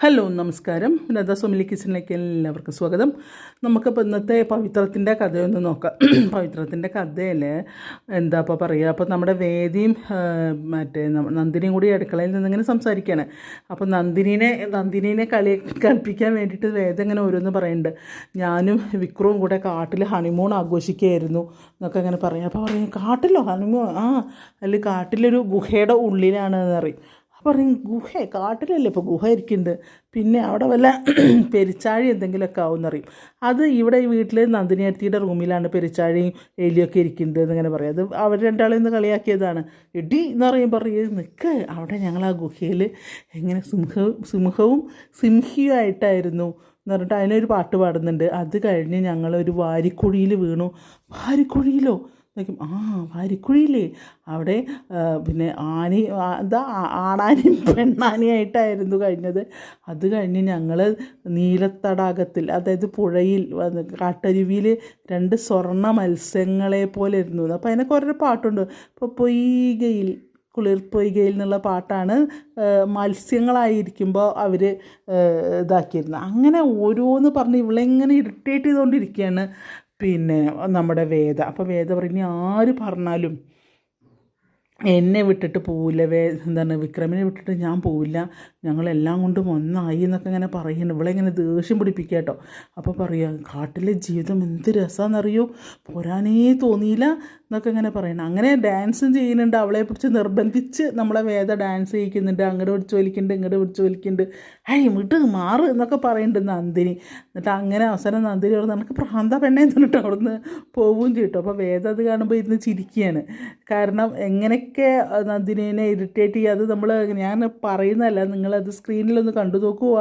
Hello നമസ്കാരം. ലത സുമിലി കിച്ചണിലേക്ക് എല്ലാവർക്കും സ്വാഗതം. നമുക്കിപ്പോൾ ഇന്നത്തെ പവിത്രത്തിന്റെ കഥയൊന്ന് നോക്കാം. പവിത്രത്തിന്റെ കഥയിൽ എന്താ ഇപ്പോൾ പറയുക അപ്പോൾ നമ്മുടെ വേദിയും മറ്റേ നന്ദിനിയും കൂടി അടുക്കളയിൽ നിന്നിങ്ങനെ സംസാരിക്കുകയാണ് അപ്പോൾ നന്ദിനീനെ നന്ദിനീനെ കളി കളിപ്പിക്കാൻ വേണ്ടിയിട്ട് വേദം ഇങ്ങനെ ഓരോന്ന് പറയുന്നുണ്ട്. ഞാനും വിക്രവും കൂടെ കാട്ടിൽ ഹണിമൂൺ ആഘോഷിക്കുകയായിരുന്നു എന്നൊക്കെ അങ്ങനെ പറയും. അപ്പോൾ പറയും കാട്ടിലോ ഹണിമൂൺ? ആ അല്ല കാട്ടിലൊരു ഗുഹയുടെ ഉള്ളിലാണെന്ന് പറയും. പറയും ഗുഹ കാട്ടിലല്ലേ ഇപ്പോൾ ഗുഹ ഇരിക്കുന്നുണ്ട് പിന്നെ അവിടെ വല്ല പെരിച്ചാഴി എന്തെങ്കിലുമൊക്കെ ആവുമെന്നറിയും അത് ഇവിടെ ഈ വീട്ടിൽ നന്ദിനി അടുത്തിയുടെ റൂമിലാണ് പെരിച്ചാഴിയും എലിയൊക്കെ ഇരിക്കുന്നത് എന്നിങ്ങനെ പറയും. അത് അവർ രണ്ടാളെ നിന്ന് കളിയാക്കിയതാണ്. ഇടി എന്ന് പറയും പറയും നിൽക്ക് അവിടെ ഞങ്ങൾ ആ ഗുഹയിൽ എങ്ങനെ സിംഹ സിംഹവും സിംഹിയുമായിട്ടായിരുന്നു എന്ന് പറഞ്ഞിട്ട് അതിനൊരു പാട്ട് പാടുന്നുണ്ട്. അത് കഴിഞ്ഞ് ഞങ്ങളൊരു വാരിക്കുഴിയിൽ വീണു. വാരിക്കുഴിയിലോ? നോക്കും ആ വാരിക്കുഴിയില്ലേ? അവിടെ പിന്നെ ആനി എന്താ ആണാനിയും പെണ്ണാനിയായിട്ടായിരുന്നു കഴിഞ്ഞത്. അത് കഴിഞ്ഞ് ഞങ്ങൾ നീലത്തടാകത്തിൽ അതായത് പുഴയിൽ കാട്ടരുവിയിൽ രണ്ട് സ്വർണ മത്സ്യങ്ങളെ പോലെ ഇരുന്നു. അപ്പോൾ അതിനൊക്കെ ഓരോ പാട്ടുണ്ട്. ഇപ്പോൾ പൊയ്കയിൽ കുളിർ പൊയ്കയിൽ എന്നുള്ള പാട്ടാണ് മത്സ്യങ്ങളായിരിക്കുമ്പോൾ അവർ ഇതാക്കിയിരുന്നത് അങ്ങനെ ഓരോന്ന് പറഞ്ഞ് ഇവളെങ്ങനെ ഇറിറ്റേറ്റ് ചെയ്തുകൊണ്ടിരിക്കുകയാണ് പിന്നെ നമ്മുടെ വേദ. അപ്പോൾ വേദ പറഞ്ഞ് ആര് പറഞ്ഞാലും എന്നെ വിട്ടിട്ട് പോവില്ല. വേ എന്താണ് വിക്രമിനെ വിട്ടിട്ട് ഞാൻ പോവില്ല. ഞങ്ങളെല്ലാം കൊണ്ടും ഒന്നായി എന്നൊക്കെ ഇങ്ങനെ പറയുന്നു ഇവിടെ ഇങ്ങനെ ദേഷ്യം പിടിപ്പിക്കുക കേട്ടോ. അപ്പോൾ പറയുക കാട്ടിലെ ജീവിതം എന്ത് രസമാണെന്നറിയോ പോരാനേ തോന്നിയില്ല. എന്നൊക്കെ ഇങ്ങനെ പറയണം അങ്ങനെ ഡാൻസും ചെയ്യുന്നുണ്ട്. അവളെ പിടിച്ച് നിർബന്ധിച്ച് നമ്മളെ വേദ ഡാൻസ് ചെയ്യിക്കുന്നുണ്ട്. അങ്ങോട്ട് പിടിച്ച് വലിക്കുന്നുണ്ട് ഇങ്ങോട്ട് പിടിച്ച് വലിക്കുന്നുണ്ട് ഹൈ വിട്ട് മാറ് എന്നൊക്കെ പറയുന്നുണ്ട് നന്ദിനി. എന്നിട്ട് അങ്ങനെ അവസരം നന്ദിനി പറഞ്ഞു നമുക്ക് പ്രാന്ത പെണ്ണേ എന്നിട്ട് അവിടുന്ന് പോവുകയും ചെയ്തു അപ്പോൾ വേദ അത് കാണുമ്പോൾ ഇരുന്ന് ചിരിക്കുകയാണ് കാരണം എങ്ങനെയൊക്കെ നന്ദിനിനെ ഇറിറ്റേറ്റ് ചെയ്യുക അത് നമ്മൾ ഞാൻ പറയുന്നതല്ല. നിങ്ങളത് സ്ക്രീനിലൊന്ന് കണ്ടു നോക്കുവാ.